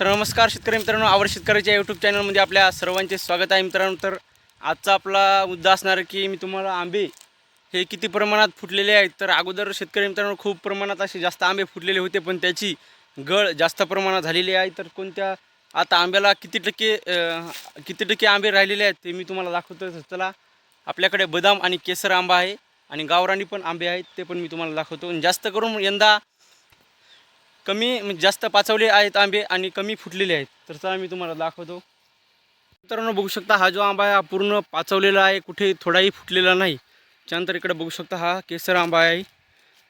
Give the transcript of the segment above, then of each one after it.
तर नमस्कार शेतकरी मित्रांनो आवड शेतकऱ्याच्या यूट्यूब चॅनलमध्ये आपल्या सर्वांचे स्वागत आहे मित्रांनो. तर आजचा आपला मुद्दा असणार आहे की मी तुम्हाला आंबे हे किती प्रमाणात फुटलेले आहेत? तर अगोदर शेतकरी मित्रांनो खूप प्रमाणात असे जास्त आंबे फुटलेले होते पण त्याची गळ जास्त प्रमाणात झालेली आहे. तर कोणत्या आता आंब्याला किती टक्के किती टक्के आंबे राहिलेले आहेत ते मी तुम्हाला दाखवतो चला आपल्याकडे बदाम आणि केसर आंबा आहे आणि गावरानी पण आंबे आहेत ते पण मी तुम्हाला दाखवतो. आणि जास्त करून यंदा कमी म्हणजे जास्त पाचवले आहेत आंबे आणि कमी फुटलेले आहेत. तर चला मी तुम्हाला दाखवतो. मित्रांनो बघू शकता हा जो आंबा आहे हा पूर्ण पाचवलेला आहे कुठे थोडाही फुटलेला नाही. त्यानंतर इकडे बघू शकता हा केसर आंबा आहे.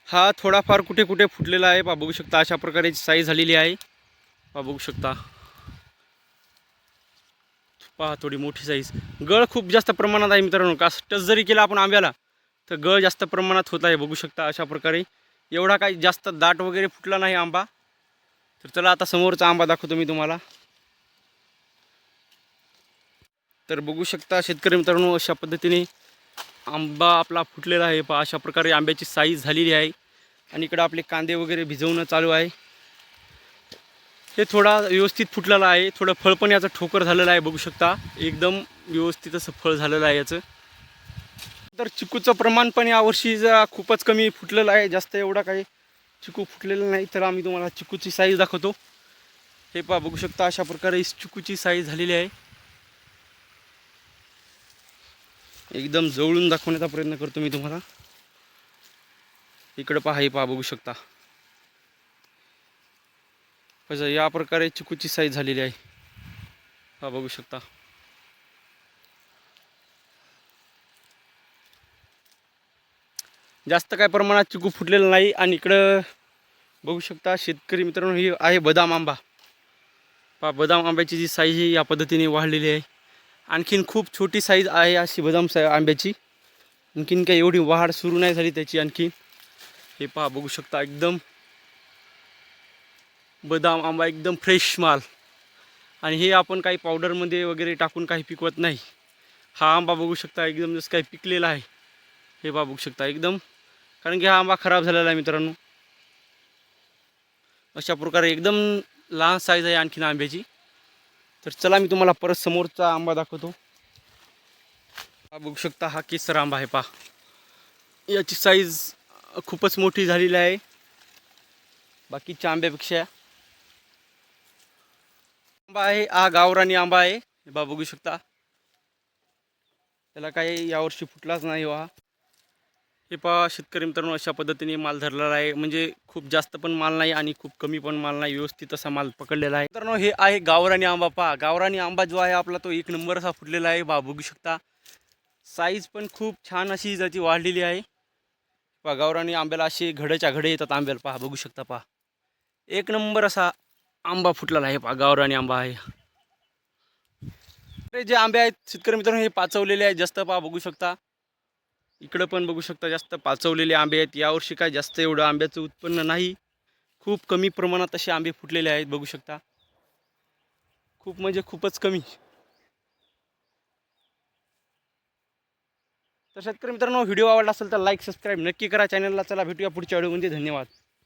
हा थोडाफार कुठे कुठे फुटलेला आहे पा बघू शकता अशा प्रकारे साईज झालेली आहे. पा बघू शकता. पहा थोडी मोठी साईज गळ खूप जास्त प्रमाणात आहे मित्रांनो. का टच जरी केला आपण आंब्याला तर गळ जास्त प्रमाणात होत आहे बघू शकता अशा प्रकारे. एवढा काही जास्त दाट वगैरे फुटला नाही आंबा. तर चला आता समोरचा आंबा दाखवतो मी तुम्हाला. तर बघू शकता शेतकरी मित्रांनो अशा पद्धतीने आंबा आपला फुटलेला आहे. पहा अशा प्रकारे आंब्याची साईज झालेली आहे. आणि इकडं आपले कांदे वगैरे भिजवणं चालू आहे. हे थोडा व्यवस्थित फुटलेला आहे. थोडं फळ पण याचं ठोकर झालेलं आहे बघू शकता. एकदम व्यवस्थित असं फळ झालेलं आहे याचं. तर चिकूचं प्रमाण पण यावर्षी जरा खूपच कमी फुटलेलं आहे. जास्त एवढा काही चिकू फुटलेलं नाही तर आम्ही तुम्हाला चिकूची साईज दाखवतो. हे पहा बघू शकता अशा प्रकारे चिकूची साईज झालेली आहे. एकदम जवळून दाखवण्याचा प्रयत्न करतो मी तुम्हाला. इकडं पहा हे पहा बघू शकता. या प्रकारे चिकूची साईज झालेली आहे. हा बघू शकता. जास्त काय प्रमाणात चिकू फुटलेलं नाही आणि इकडं बघू शकता शेतकरी मित्रांनो ही आहे बदाम आंबा. पहा बदाम आंब्याची जी साईज आहे या पद्धतीने वाढलेली आहे. आणखीन खूप छोटी साईज आहे अशी बदाम सा आंब्याची. आणखीन काही एवढी वाढ सुरू नाही झाली त्याची आणखीन हे पहा बघू शकता एकदम बदाम आंबा एकदम फ्रेश माल. आणि हे आपण काही पावडरमध्ये वगैरे टाकून काही पिकवत नाही. हा आंबा बघू शकता एकदम जसं काही पिकलेला आहे. हे पहा बघू शकता एकदम. कारण की हा आंबा खराब झालेला आहे मित्रांनो. अशा प्रकारे एकदम लहान साईज आहे आणखीन आंब्याची. तर चला मी तुम्हाला परत समोरचा आंबा दाखवतो. हा बघू शकता हा केसर आंबा आहे पहा. याची साईज खूपच मोठी झालेली आहे. बाकीच्या आंब्यापेक्षा. आंबा आहे हा गावरानी आंबा आहे. बा बघू शकता. त्याला काही यावर्षी फुटलाच नाही हो हा. हे पहा शेतकरी मित्रांनो अशा पद्धतीने माल धरलेला आहे. म्हणजे खूप जास्त पण माल नाही आणि खूप कमी पण माल नाही. व्यवस्थित असा माल पकडलेला आहे. मित्रांनो हे आहे गावरानी आंबा. पहा गावरानी आंबा जो आहे आपला तो एक नंबर असा फुटलेला आहे. बा बघू शकता. साईज पण खूप छान अशी त्याची वाढलेली आहे. पहा गावरानी आंब्याला असे घड्याच्या घडे येतात आंब्याला. पहा बघू शकता पहा. एक नंबर असा आंबा फुटलेला आहे. पहा गावरानी आंबा आहे. हे जे आंबे आहेत शेतकरी मित्रांनो हे पाचवलेले आहेत जास्त पहा बघू शकता. इकडं पण बघू शकता जास्त पाचवलेले आंबे आहेत. यावर्षी काय जास्त एवढं आंब्याचं उत्पन्न नाही. खूप कमी प्रमाणात असे आंबे फुटलेले आहेत बघू शकता. खूप म्हणजे खूपच कमी. तर शेतकरी मित्रांनो व्हिडिओ आवडला असेल तर लाईक सबस्क्राईब नक्की करा. चॅनलला चला भेटूया पुढच्या व्हिडिओमध्ये. धन्यवाद.